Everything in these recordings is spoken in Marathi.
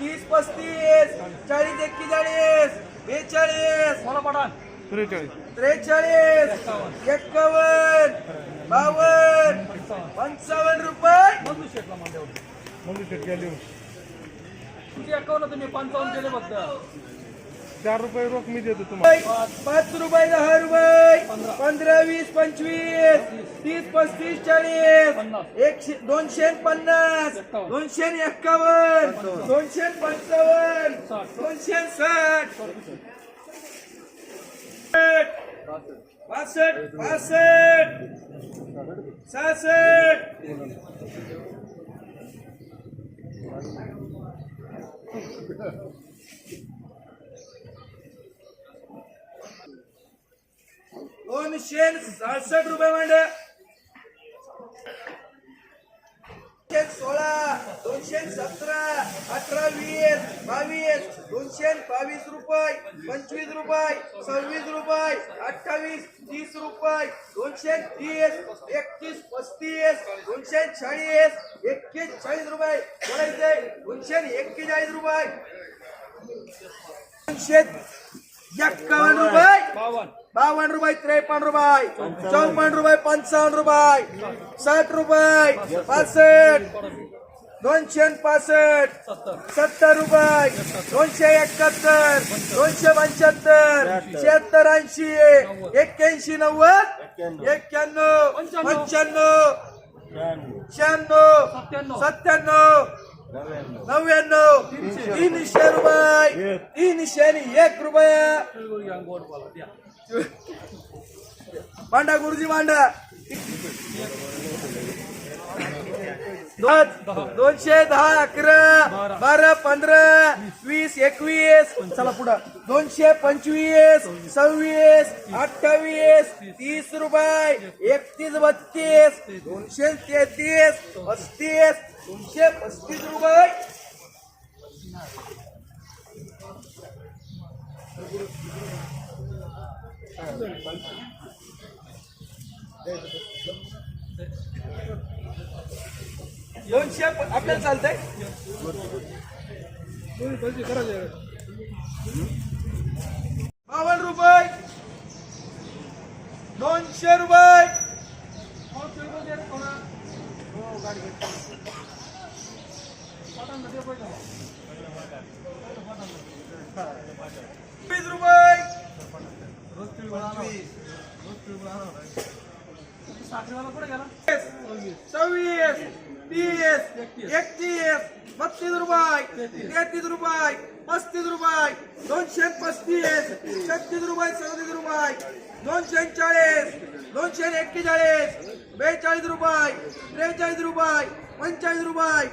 तीस पस्तीस चाळीस एक्केचाळीस बेचाळीस त्रेचाळीस. एक्कावन्न बावन्न पंचावन्न रुपये. किती अकाउंट तुम्ही पंचावन्न केले फक्त. चार रुपये रोख मी देतो तुम्हाला. पाच रुपये दहा रुपये. पंधरा वीस पंचवीस तीस पस्तीस चाळीस एकशे दोनशे पन्नास दोनशे एक्कावन्न दोनशे पंचावन्न दोनशे साठ. पासष्ट पासष्ट सहासष्ट. दोनशे सहासष्ट रुपये मांड. सोळा दोनशे सतरा अठरा वीस बावीस दोनशे बावीस रुपये पंचवीस रुपये सव्वीस रुपये अठ्ठावीस तीस रुपये दोनशे तीस एकतीस पस्तीस दोनशे चाळीस एकवीस चाळीस रुपये. बोलायचे दोनशे एक्केचाळीस रुपये. दोनशे एक्कावन्न रुपये. बावन्न बावन्न रुपये त्रेपन्न रुपये चौपन्न रुपये पंचावन्न रुपये साठ रुपये पासष्ट दोनशे पासष्ट सत्तर रुपये दोनशे एकाहत्तर दोनशे पंच्याहत्तर शहात्तर ऐंशी एक्क्याऐंशी नव्वद एक्क्याण्णव पंच्याण्णव शहाण्णव सत्त्याण्णव नव्याण्णव तीनशे रुपये तीनशे आणि एक रुपया. मांडा गुरुजी मांडा दोनशे दहा अकरा बारा पंधरा वीस एकवीस. चला पुढं. दोनशे पंचवीस सव्वीस अठ्ठावीस तीस रुपये. एकतीस बत्तीस. दोनशे तेहतीस पस्तीस. दोनशे पस्तीस रुपये. दोनशे प- आपल्याला चालतंय? बावन्न रुपये. दोनशे रुपये. वीस रुपये. सव्वीस तीस एकतीस बत्तीस रुपये तेहतीस रुपये पस्तीस रुपये दोनशे पस्तीस छत्तीस रुपये सदतीस रुपये दोनशे चाळीस दोनशे एक्केचाळीस बेचाळीस रुपये त्रेचाळीस रुपये पंचेचाळीस रुपये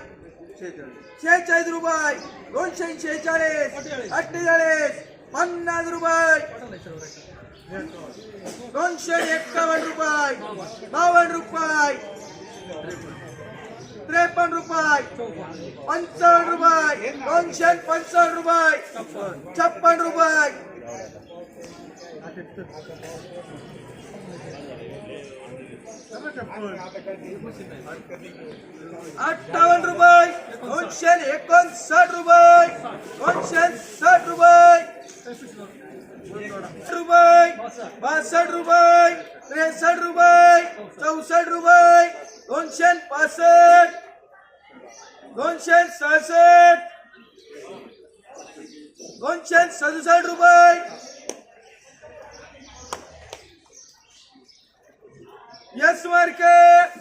शेहेचाळीस रुपये दोनशे शेहेचाळीस अठ्ठेचाळीस पन्नास रुपये दोनशे एक्कावन्न रुपये. बावन्न रुपये. त्रेपन्न रुपये. पंचावन्न रुपये. दोनशे पंचावन्न रुपये. छप्पन रुपये. अठ्ठावन्न रुपये. दोनशे एकोणसाठ रुपये. दोनशे साठ रुपये. रुपये बासष्ट रुपये त्रेसष्ट रुपये चौसष्ट रुपये दोनशे पासष्ट दोनशे सहासष्ट दोनशे सदुसष्ट रुपये. Yes market.